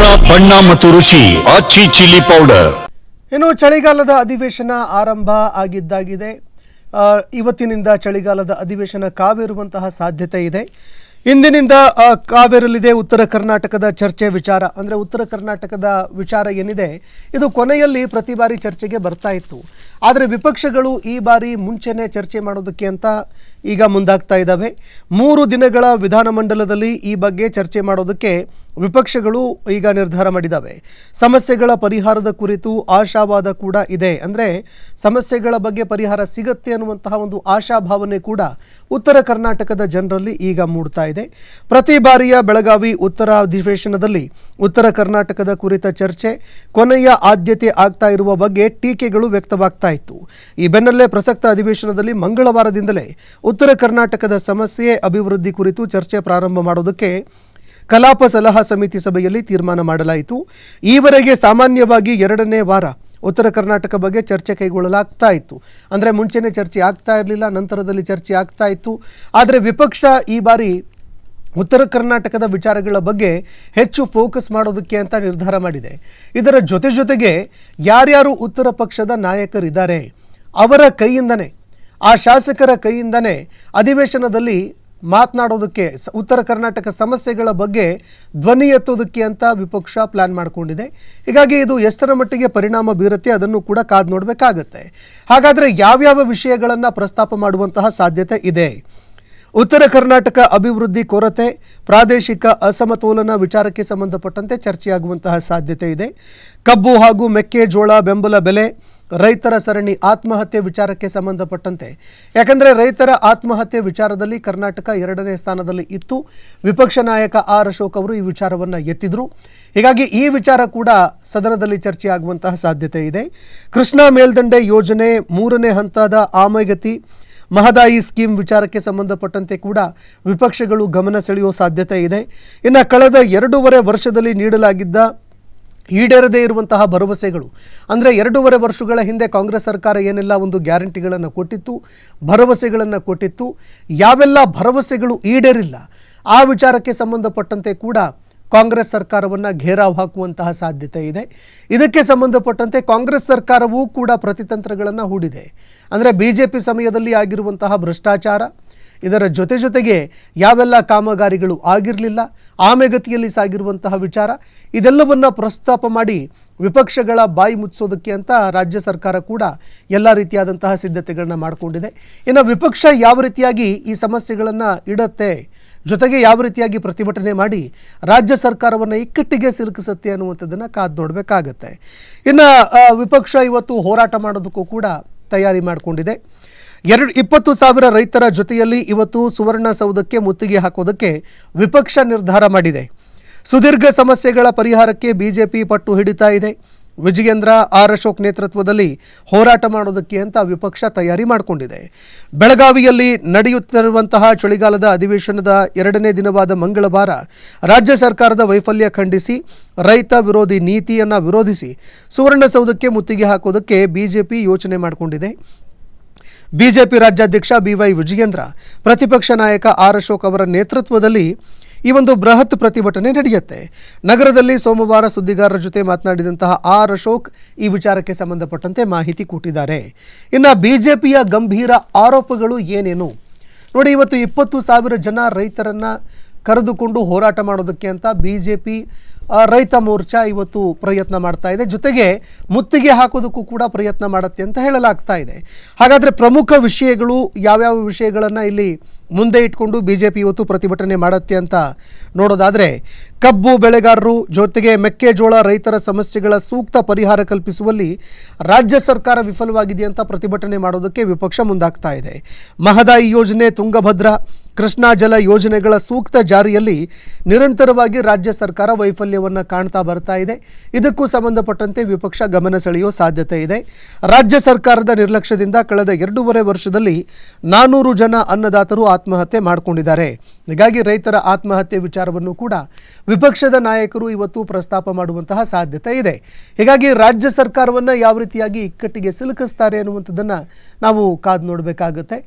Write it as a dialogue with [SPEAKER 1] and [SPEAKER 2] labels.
[SPEAKER 1] ಖಾರ ಬಣ್ಣ ಮತ್ತು ರುಚಿ ಆಚಿ ಚಿಲ್ಲಿ ಪೌಡರ್.
[SPEAKER 2] ಇನ್ನು ಚಳಿಗಾಲದ ಅಧಿವೇಶನ ಆರಂಭ ಆಗಿದ್ದಾಗಿದೆ. ಇವತ್ತಿನಿಂದ ಚಳಿಗಾಲದ ಅಧಿವೇಶನ ಕಾವೇರುವಂತಹ ಸಾಧ್ಯತೆ ಇದೆ. ಇಂದಿನಿಂದ ಕಾವೇರಲಿದೆ ಉತ್ತರ ಕರ್ನಾಟಕದ ಚರ್ಚೆ ವಿಚಾರ. ಅಂದರೆ ಉತ್ತರ ಕರ್ನಾಟಕದ ವಿಚಾರ ಏನಿದೆ, ಇದು ಕೊನೆಯಲ್ಲಿ ಪ್ರತಿ ಬಾರಿ ಚರ್ಚೆಗೆ ಬರ್ತಾ ಇತ್ತು. ಆದರೆ ವಿಪಕ್ಷಗಳು ಈ ಬಾರಿ ಮುಂಚೆನೇ ಚರ್ಚೆ ಮಾಡೋದಕ್ಕೆ ಅಂತ ಈಗ ಮುಂದಾಗ್ತಾ ಇದ್ದಾವೆ. ಮೂರು ದಿನಗಳ ವಿಧಾನಮಂಡಲದಲ್ಲಿ ಈ ಬಗ್ಗೆ ಚರ್ಚೆ ಮಾಡೋದಕ್ಕೆ ವಿಪಕ್ಷಗಳು ಈಗ ನಿರ್ಧಾರ ಮಾಡಿದ್ದಾವೆ. ಸಮಸ್ಯೆಗಳ ಪರಿಹಾರದ ಕುರಿತು ಆಶಾವಾದ ಕೂಡ ಇದೆ. ಅಂದರೆ ಸಮಸ್ಯೆಗಳ ಬಗ್ಗೆ ಪರಿಹಾರ ಸಿಗತ್ತೆ ಅನ್ನುವಂತಹ ಒಂದು ಆಶಾಭಾವನೆ ಕೂಡ ಉತ್ತರ ಕರ್ನಾಟಕದ ಜನರಲ್ಲಿ ಈಗ ಮೂಡ್ತಾ ಇದೆ. ಪ್ರತಿ ಬಾರಿಯ ಬೆಳಗಾವಿ ಉತ್ತರ ಅಧಿವೇಶನದಲ್ಲಿ ಉತ್ತರ ಕರ್ನಾಟಕದ ಕುರಿತ ಚರ್ಚೆ ಕೊನೆಯ ಆದ್ಯತೆ ಆಗ್ತಾ ಇರುವ ಬಗ್ಗೆ ಟೀಕೆಗಳು ವ್ಯಕ್ತವಾಗ್ತಾ ಇತ್ತು. ಈ ಬೆನ್ನಲ್ಲೇ ಪ್ರಸಕ್ತ ಅಧಿವೇಶನದಲ್ಲಿ ಮಂಗಳವಾರದಿಂದಲೇ ಉತ್ತರ ಕರ್ನಾಟಕದ ಸಮಸ್ಯೆ ಅಭಿವೃದ್ಧಿ ಕುರಿತು ಚರ್ಚೆ ಪ್ರಾರಂಭ ಮಾಡೋದಕ್ಕೆ ಕಲಾಪ ಸಲಹಾ ಸಮಿತಿ ಸಭೆಯಲ್ಲಿ ತೀರ್ಮಾನ ಮಾಡಲಾಯಿತು. ಈವರೆಗೆ ಸಾಮಾನ್ಯವಾಗಿ ಎರಡನೇ ವಾರ ಉತ್ತರ ಕರ್ನಾಟಕ ಬಗ್ಗೆ ಚರ್ಚೆ ಕೈಗೊಳ್ಳಲಾಗ್ತಾ ಇತ್ತು. ಅಂದರೆ ಮುಂಚೆನೇ ಚರ್ಚೆ ಆಗ್ತಾ ಇರಲಿಲ್ಲ, ನಂತರದಲ್ಲಿ ಚರ್ಚೆ ಆಗ್ತಾ ಇತ್ತು. ಆದರೆ ವಿಪಕ್ಷ ಈ ಬಾರಿ ಉತ್ತರ ಕರ್ನಾಟಕದ ವಿಚಾರಗಳ ಬಗ್ಗೆ ಹೆಚ್ಚು ಫೋಕಸ್ ಮಾಡೋದಕ್ಕೆ ಅಂತ ನಿರ್ಧಾರ ಮಾಡಿದೆ. ಇದರ ಜೊತೆ ಜೊತೆಗೆ ಯಾರ್ಯಾರು ಉತ್ತರ ಪಕ್ಷದ ನಾಯಕರಿದ್ದಾರೆ, ಅವರ ಕೈಯಿಂದನೇ ಆ ಶಾಸಕರ ಕೈಯಿಂದನೇ ಅಧಿವೇಶನದಲ್ಲಿ ಮಾತನಾಡೋದಕ್ಕೆ ಉತ್ತರ ಕರ್ನಾಟಕ ಸಮಸ್ಯೆಗಳ ಬಗ್ಗೆ ಧ್ವನಿ ಎತ್ತೋದಕ್ಕೆ ಅಂತ ವಿಪಕ್ಷ ಪ್ಲಾನ್ ಮಾಡಿಕೊಂಡಿದೆ. ಹೀಗಾಗಿ ಇದು ಎಷ್ಟರ ಮಟ್ಟಿಗೆ ಪರಿಣಾಮ ಬೀರುತ್ತೆ ಅದನ್ನು ಕೂಡ ಕಾದು ನೋಡಬೇಕಾಗತ್ತೆ. ಹಾಗಾದರೆ ಯಾವ್ಯಾವ ವಿಷಯಗಳನ್ನು ಪ್ರಸ್ತಾಪ ಮಾಡುವಂತಹ ಸಾಧ್ಯತೆ ಇದೆ? ಉತ್ತರ ಕರ್ನಾಟಕ ಅಭಿವೃದ್ಧಿ ಕೊರತೆ, ಪ್ರಾದೇಶಿಕ ಅಸಮತೋಲನ ವಿಚಾರಕ್ಕೆ ಸಂಬಂಧಪಟ್ಟಂತೆ ಚರ್ಚೆಯಾಗುವಂತಹ ಸಾಧ್ಯತೆ ಇದೆ. ಕಬ್ಬು ಹಾಗೂ ಮೆಕ್ಕೆಜೋಳ ಬೆಂಬಲ ಬೆಲೆ ರೈತರ ಸರಣಿ ಆತ್ಮಹತ್ಯೆ ವಿಚಾರಕ್ಕೆ ಸಂಬಂಧಪಟ್ಟಂತೆ. ಯಾಕಂದರೆ ರೈತರ ಆತ್ಮಹತ್ಯೆ ವಿಚಾರದಲ್ಲಿ ಕರ್ನಾಟಕ ಎರಡನೇ ಸ್ಥಾನದಲ್ಲಿ ಇತ್ತು. ವಿಪಕ್ಷ ನಾಯಕ ಆರ್ ಅಶೋಕ್ ಅವರು ಈ ವಿಚಾರವನ್ನು ಎತ್ತಿದ್ರು. ಹೀಗಾಗಿ ಈ ವಿಚಾರ ಕೂಡ ಸದನದಲ್ಲಿ ಚರ್ಚೆಯಾಗುವಂತಹ ಸಾಧ್ಯತೆ ಇದೆ. ಕೃಷ್ಣಾ ಮೇಲ್ದಂಡೆ ಯೋಜನೆ ಮೂರನೇ ಹಂತದ ಆಮೈಗತಿ, ಮಹದಾಯಿ ಸ್ಕೀಮ್ ವಿಚಾರಕ್ಕೆ ಸಂಬಂಧಪಟ್ಟಂತೆ ಕೂಡ ವಿಪಕ್ಷಗಳು ಗಮನ ಸೆಳೆಯುವ ಸಾಧ್ಯತೆ ಇದೆ. ಇನ್ನು ಕಳೆದ ಎರಡೂವರೆ ವರ್ಷದಲ್ಲಿ ನೀಡಲಾಗಿದ್ದ ಈಡೇರದೇ ಇರುವಂತಹ ಭರವಸೆಗಳು. ಅಂದರೆ ಎರಡೂವರೆ ವರ್ಷಗಳ ಹಿಂದೆ ಕಾಂಗ್ರೆಸ್ ಸರ್ಕಾರ ಏನೆಲ್ಲ ಒಂದು ಗ್ಯಾರಂಟಿಗಳನ್ನು ಕೊಟ್ಟಿತ್ತು, ಭರವಸೆಗಳನ್ನು ಕೊಟ್ಟಿತ್ತು, ಯಾವೆಲ್ಲ ಭರವಸೆಗಳು ಈಡೇರಿಲ್ಲ, ಆ ವಿಚಾರಕ್ಕೆ ಸಂಬಂಧಪಟ್ಟಂತೆ ಕೂಡ ಕಾಂಗ್ರೆಸ್ ಸರ್ಕಾರವನ್ನು ಘೇರಾವ್ ಹಾಕುವಂತಹ ಸಾಧ್ಯತೆ ಇದೆ. ಇದಕ್ಕೆ ಸಂಬಂಧಪಟ್ಟಂತೆ ಕಾಂಗ್ರೆಸ್ ಸರ್ಕಾರವೂ ಕೂಡ ಪ್ರತಿತಂತ್ರಗಳನ್ನು ಹೂಡಿದೆ. ಅಂದರೆ ಬಿ ಜೆ ಸಮಯದಲ್ಲಿ ಆಗಿರುವಂತಹ ಭ್ರಷ್ಟಾಚಾರ ಇದರ ಜೊತೆ ಜೊತೆಗೆ ಯಾವೆಲ್ಲ ಕಾಮಗಾರಿಗಳು ಆಗಿರಲಿಲ್ಲ, ಆಮೆಗತಿಯಲ್ಲಿ ಸಾಗಿರುವಂತಹ ವಿಚಾರ, ಇದೆಲ್ಲವನ್ನು ಪ್ರಸ್ತಾಪ ಮಾಡಿ ವಿಪಕ್ಷಗಳ ಬಾಯಿ ಮುಚ್ಚೋದಕ್ಕೆ ಅಂತ ರಾಜ್ಯ ಸರ್ಕಾರ ಕೂಡ ಎಲ್ಲ ರೀತಿಯಾದಂತಹ ಸಿದ್ಧತೆಗಳನ್ನ ಮಾಡಿಕೊಂಡಿದೆ. ಇನ್ನು ವಿಪಕ್ಷ ಯಾವ ರೀತಿಯಾಗಿ ಈ ಸಮಸ್ಯೆಗಳನ್ನು ಇಡತ್ತೆ, ಜೊತೆಗೆ ಯಾವ ರೀತಿಯಾಗಿ ಪ್ರತಿಭಟನೆ ಮಾಡಿ ರಾಜ್ಯ ಸರ್ಕಾರವನ್ನು ಇಕ್ಕಟ್ಟಿಗೆ ಸಿಲುಕಿಸುತ್ತೆ ಅನ್ನುವಂಥದ್ದನ್ನು ಕಾದು ನೋಡಬೇಕಾಗತ್ತೆ. ಇನ್ನು ವಿಪಕ್ಷ ಇವತ್ತು ಹೋರಾಟ ಮಾಡೋದಕ್ಕೂ ಕೂಡ ತಯಾರಿ ಮಾಡಿಕೊಂಡಿದೆ. ಎರಡು ಇಪ್ಪತ್ತು ಸಾವಿರ ರೈತರ ಜೊತೆಯಲ್ಲಿ ಇವತ್ತು ಸುವರ್ಣಸೌಧಕ್ಕೆ ಮುತ್ತಿಗೆ ಹಾಕೋದಕ್ಕೆ ವಿಪಕ್ಷ ನಿರ್ಧಾರ ಮಾಡಿದೆ. ಸುದೀರ್ಘ ಸಮಸ್ಯೆಗಳ ಪರಿಹಾರಕ್ಕೆ ಬಿಜೆಪಿ ಪಟ್ಟು ಹಿಡಿತಾ ಇದೆ. ವಿಜಯೇಂದ್ರ, ಆರ್ ಅಶೋಕ್ ನೇತೃತ್ವದಲ್ಲಿ ಹೋರಾಟ ಮಾಡೋದಕ್ಕೆ ಅಂತ ವಿಪಕ್ಷ ತಯಾರಿ ಮಾಡಿಕೊಂಡಿದೆ. ಬೆಳಗಾವಿಯಲ್ಲಿ ನಡೆಯುತ್ತಿರುವಂತಹ ಚಳಿಗಾಲದ ಅಧಿವೇಶನದ ಎರಡನೇ ದಿನವಾದ ಮಂಗಳವಾರ ರಾಜ್ಯ ಸರ್ಕಾರದ ವೈಫಲ್ಯ ಖಂಡಿಸಿ, ರೈತ ವಿರೋಧಿ ನೀತಿಯನ್ನು ವಿರೋಧಿಸಿ ಸುವರ್ಣಸೌಧಕ್ಕೆ ಮುತ್ತಿಗೆ ಹಾಕೋದಕ್ಕೆ ಬಿಜೆಪಿ ಯೋಚನೆ ಮಾಡಿಕೊಂಡಿದೆ. ಬಿಜೆಪಿ ರಾಜ್ಯಾಧ್ಯಕ್ಷ ಬಿವೈ ವಿಜಯೇಂದ್ರ, ಪ್ರತಿಪಕ್ಷ ನಾಯಕ ಆರ್ ಅಶೋಕ್ ಅವರ ನೇತೃತ್ವದಲ್ಲಿ ಈ ಒಂದು ಬೃಹತ್ ಪ್ರತಿಭಟನೆ ನಡೆಯುತ್ತೆ. ನಗರದಲ್ಲಿ ಸೋಮವಾರ ಸುದ್ದಿಗಾರರ ಜೊತೆ ಮಾತನಾಡಿದಂತಹ ಆರ್ ಅಶೋಕ್ ಈ ವಿಚಾರಕ್ಕೆ ಸಂಬಂಧಪಟ್ಟಂತೆ ಮಾಹಿತಿ ಕೊಟ್ಟಿದ್ದಾರೆ. ಇನ್ನು ಬಿಜೆಪಿಯ ಗಂಭೀರ ಆರೋಪಗಳು ಏನೇನು? ನೋಡಿ, ಇವತ್ತು ಇಪ್ಪತ್ತು ಸಾವಿರ ಜನ ರೈತರನ್ನ ಕರೆದುಕೊಂಡು ಹೋರಾಟ ಮಾಡೋದಕ್ಕೆ ಅಂತ ಬಿ ಜೆ ಪಿ ರೈತ ಮೋರ್ಚಾ ಇವತ್ತು ಪ್ರಯತ್ನ ಮಾಡ್ತಾ ಇದೆ. ಜೊತೆಗೆ ಮುತ್ತಿಗೆ ಹಾಕೋದಕ್ಕೂ ಕೂಡ ಪ್ರಯತ್ನ ಮಾಡುತ್ತೆ ಅಂತ ಹೇಳಲಾಗ್ತಾ ಇದೆ. ಹಾಗಾದರೆ ಪ್ರಮುಖ ವಿಷಯಗಳು ಯಾವ್ಯಾವ ವಿಷಯಗಳನ್ನು ಇಲ್ಲಿ ಮುಂದೆ ಇಟ್ಕೊಂಡು ಬಿ ಜೆ ಪಿ ಇವತ್ತು ಪ್ರತಿಭಟನೆ ಮಾಡುತ್ತೆ ಅಂತ ನೋಡೋದಾದರೆ, ಕಬ್ಬು ಬೆಳೆಗಾರರು ಜೊತೆಗೆ ಮೆಕ್ಕೆಜೋಳ ರೈತರ ಸಮಸ್ಯೆಗಳ ಸೂಕ್ತ ಪರಿಹಾರ ಕಲ್ಪಿಸುವಲ್ಲಿ ರಾಜ್ಯ ಸರ್ಕಾರ ವಿಫಲವಾಗಿದೆ ಅಂತ ಪ್ರತಿಭಟನೆ ಮಾಡೋದಕ್ಕೆ ವಿಪಕ್ಷ ಮುಂದಾಗ್ತಾ ಇದೆ. ಮಹದಾಯಿ ಯೋಜನೆ ತುಂಗಭದ್ರಾ ಕೃಷ್ಣಾ ಜಲ ಯೋಜನೆಗಳ ಸೂಕ್ತ ಜಾರಿಯಲ್ಲಿ ನಿರಂತರವಾಗಿ ರಾಜ್ಯ ಸರ್ಕಾರ ವೈಫಲ್ಯವನ್ನು ಕಾಣ್ತಾ ಬರ್ತಾ ಇದೆ. ಇದಕ್ಕೂ ಸಂಬಂಧಪಟ್ಟಂತೆ ವಿಪಕ್ಷ ಗಮನ ಸೆಳೆಯುವ ಸಾಧ್ಯತೆ ಇದೆ. ರಾಜ್ಯ ಸರ್ಕಾರದ ನಿರ್ಲಕ್ಷ್ಯದಿಂದ ಕಳೆದ ಎರಡೂವರೆ ವರ್ಷದಲ್ಲಿ ನಾನ್ನೂರು ಜನ ಅನ್ನದಾತರು ಆತ್ಮಹತ್ಯೆ ಮಾಡಿಕೊಂಡಿದ್ದಾರೆ. ಹೀಗಾಗಿ ರೈತರ ಆತ್ಮಹತ್ಯೆ ವಿಚಾರವನ್ನು ಕೂಡ ವಿಪಕ್ಷದ ನಾಯಕರು ಇವತ್ತು ಪ್ರಸ್ತಾಪ ಮಾಡುವಂತಹ ಸಾಧ್ಯತೆ ಇದೆ. ಹೀಗಾಗಿ ರಾಜ್ಯ ಸರ್ಕಾರವನ್ನು ಯಾವ ರೀತಿಯಾಗಿ ಇಕ್ಕಟ್ಟಿಗೆ ಸಿಲುಕಿಸ್ತಾರೆ ಅನ್ನುವಂಥದ್ದನ್ನು ನಾವು ಕಾದು ನೋಡಬೇಕಾಗುತ್ತೆ.